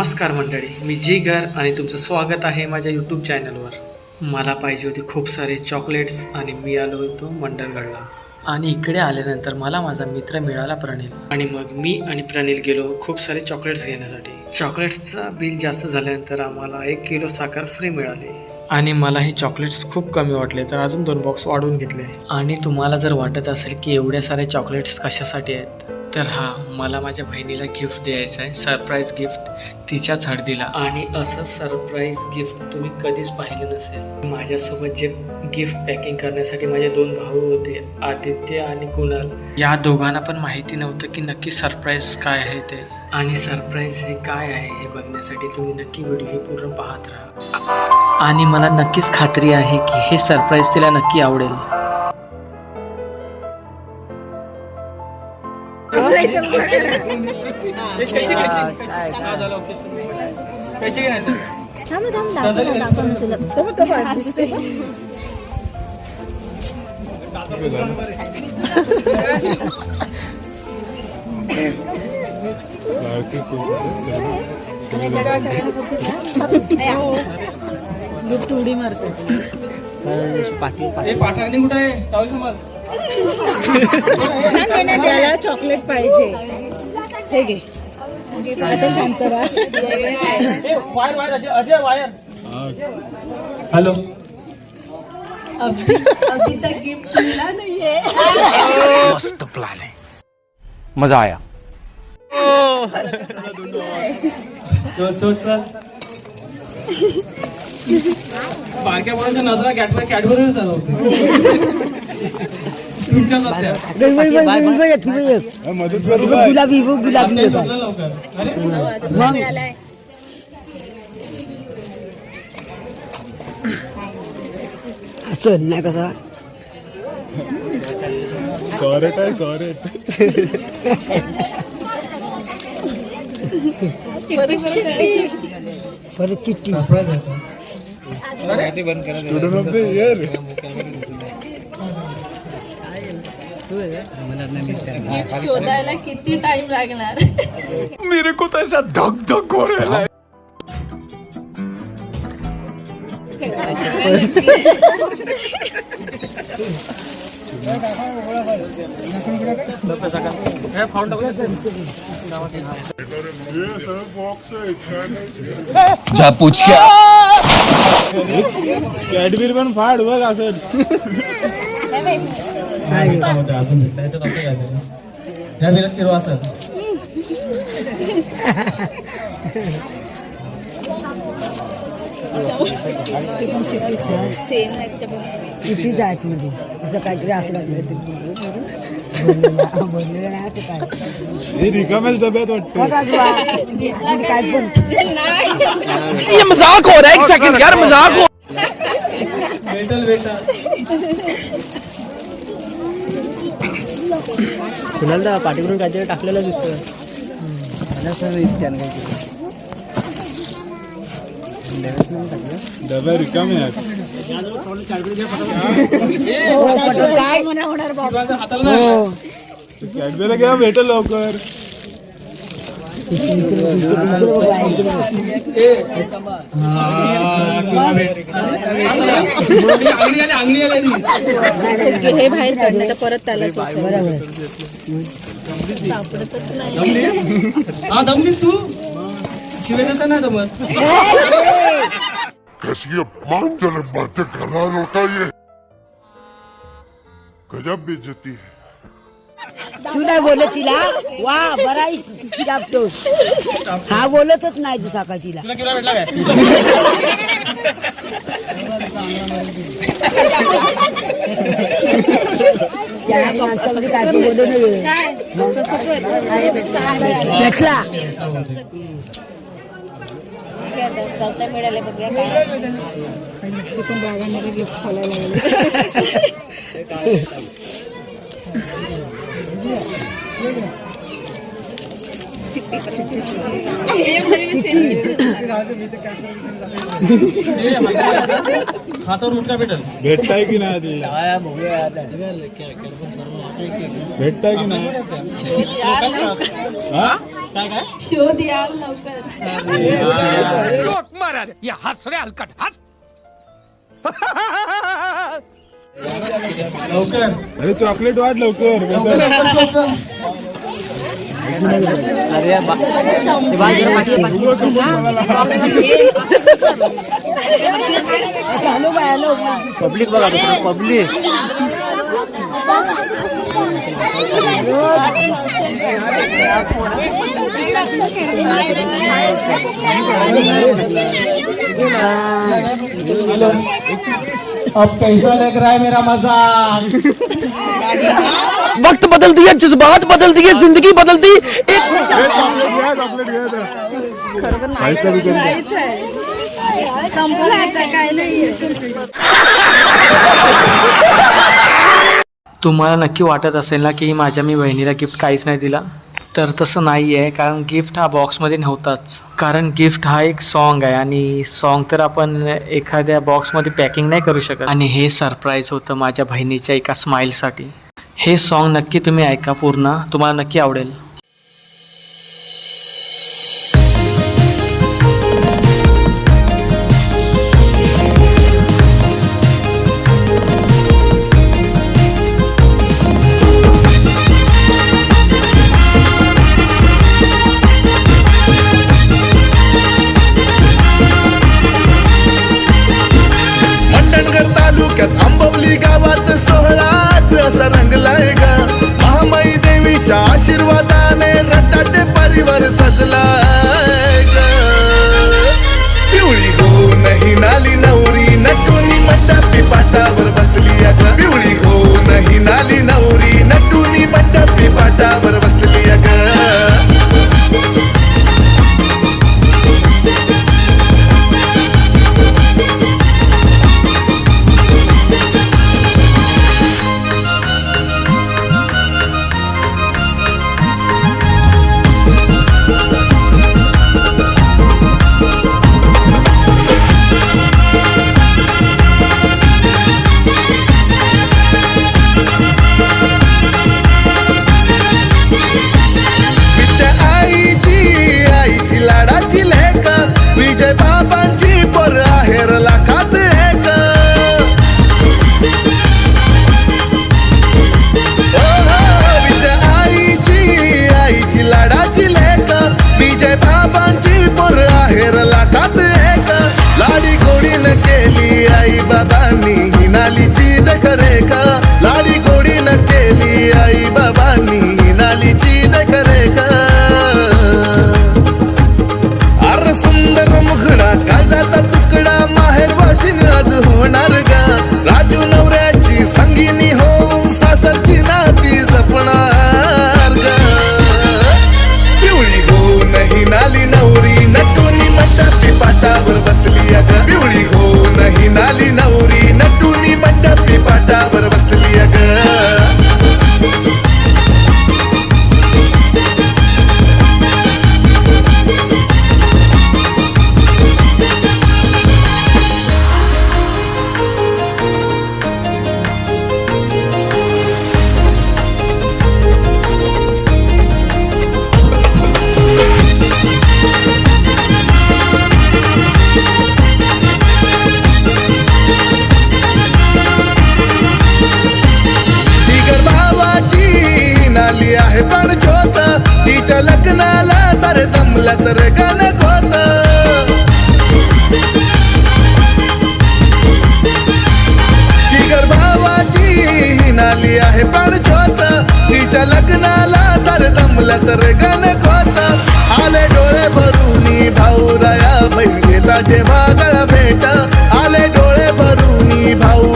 नमस्कार मंडळी मी जिगर आणि तुमचं स्वागत आहे माझ्या यूट्यूब चॅनलवर मला पाहिजे होते खूप सारे चॉकलेट्स आणि मी आलो होतो मंडळगडला आणि इकडे आल्यानंतर मला माझा मित्र मिळाला प्रणील. आणि मग मी आणि प्रणील गेलो खूप सारे चॉकलेट्स घेण्यासाठी. चॉकलेट्सचं बिल जास्त झाल्यानंतर आम्हाला एक किलो साखर फ्री मिळाली. आणि मला हे चॉकलेट्स खूप कमी वाटले तर अजून दोन बॉक्स वाढवून घेतले. आणि तुम्हाला जर वाटत असेल की एवढ्या सारे चॉकलेट्स कशासाठी आहेत तर हा मला माझ्या बहिणीला गिफ्ट द्यायचा आहे सरप्राईज गिफ्ट तिच्याच हळदीला आणि असं सरप्राईज गिफ्ट तुम्ही कधीच पाहिलं नसेल. माझ्यासोबत जे गिफ्ट पॅकिंग करण्यासाठी माझे दोन भाऊ होते आदित्य आणि कुणाल. या दोघांना पण माहिती नव्हतं की नक्की सरप्राईज काय आहे ते. आणि सरप्राईज हे काय आहे हे बघण्यासाठी तुम्ही नक्की व्हिडिओ हे पूर्ण पाहत राहा. आणि मला नक्कीच खात्री आहे की हे सरप्राईज तिला नक्की आवडेल. तुला. गिफ्ट उडी मारतो पाठाणी कुठे आहे? ना, त्याला चॉकलेट पाहिजे. हे घे. आता शांत राहा wire wire Ajay Ajay wire hello. अभी तक गिफ्ट मिला नाहीये. मस्त प्लान है मजा आया. बारक्या पोरांच्या नजरा कॅडबरी कॅडबरी चालवतो तुमच्या नसत्या. गुलाबी गुलाबी असं नाही कसा सॉरेट आहे सॉरेट परत चिठ्ठी. स्टुडंट ऑफ द इयर शोधायला किती टाइम लागणार? मेरे को तो ऐसा धक धक हो रहा. जा पूछ क्या? कॅडबरी पण फाड बघ असेल अजून त्याच्यात असं काय तरी. दिल्यात किरो असं सेम चिठ्ठी म्हणजे असं काहीतरी असं लागलं बोललेलं नाही ते काय रिकाम्याच डब्यात वाटतं काय पण ये मज़ाक हो रहा है एक सेकंड यार मज़ाक हो भेटल भेटल कुणाला पाठीकडून काहीतरी टाकलेलं दिसतं डब्या रिकामे आहेत. काय होणार. कॅडबेला घ्या भेटेल लवकर अंगणी आली अंगणी आली हे बाहेर काढलं तर परत त्यालाच हा दमलीस तू? शिवाय कसं नाही दमत. कैसी अपमानजनक बातें कर रहा लड़का ये? गजब बेइज्जती है. तू नाही बोलत तिला? वा बरा तिची हा बोलतच नाही तू सकाळीला तुला. किरा भेटला काय? त्या माणसामध्ये काय ते बोलू नये भेटला. मिळाले बघूया भेटल भेटताय की नाही आधी भेटताय की नाही हा शोध यार लवकर या हसरे हलकट हस अरे चॉकलेट वाट लवकर. पब्लिक बघा पब्लिक. वक्त बदल दिया जज्बात बदल दिए जिंदगी बदल दी। तुम्हाला नक्की वाटत असेल ना की माझ्या मी बहिणीला गिफ्ट काहीच नाही दिला? तर तसं नाही आहे कारण गिफ्ट हा बॉक्समध्ये नव्हताच. कारण गिफ्ट हा एक सॉन्ग आहे आणि सॉन्ग तर आपण एखाद्या बॉक्समध्ये पॅकिंग नाही करू शकत. आणि हे सरप्राईज होतं माझ्या बहिणीच्या एका स्माईलसाठी हे सॉन्ग नक्की तुम्ही ऐका पूर्ण. तुम्हाला नक्की आवडेल. Josh. मुखडा काजाचा तुकडा माहेर वाशिन आज होणार का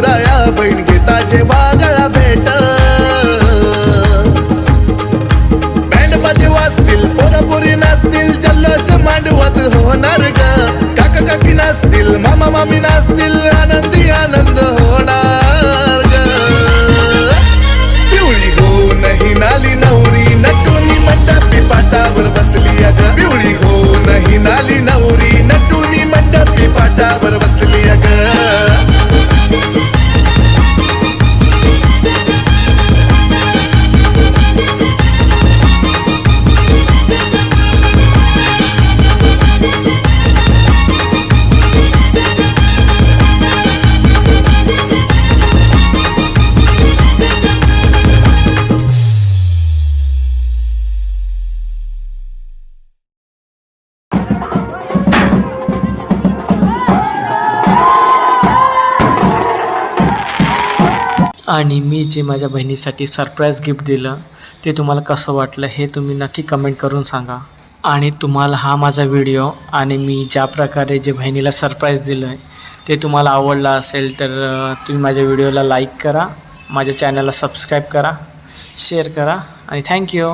भरूनी बैठ बहीण घेता जेव्हा गळा भेट. बँड बाजे वाजतील पोरापोरी नाचतील जल्लोष मांडवत होणार ग. काका काकी नाचतील मामा मामी नाचतील आनंदी आनंद होणार ग. पिवळी हो नाही नाली नवरी नटुनी मंडपी पाटावर बसली अग. पिवळी हो नाही नाली नवरी आणि मी जे माझ्या बहिणीसाठी सरप्राईज गिफ्ट दिलं ते तुम्हाला कसं वाटलं हे तुम्ही नक्की कमेंट करून सांगा. आणि तुम्हाला हा माझा व्हिडिओ आणि मी ज्या प्रकारे जे बहिणीला सरप्राईज दिलं आहे ते तुम्हाला आवडलं असेल तर तुम्ही माझ्या व्हिडिओला लाईक करा माझ्या चॅनलला सबस्क्राईब करा शेअर करा आणि थँक्यू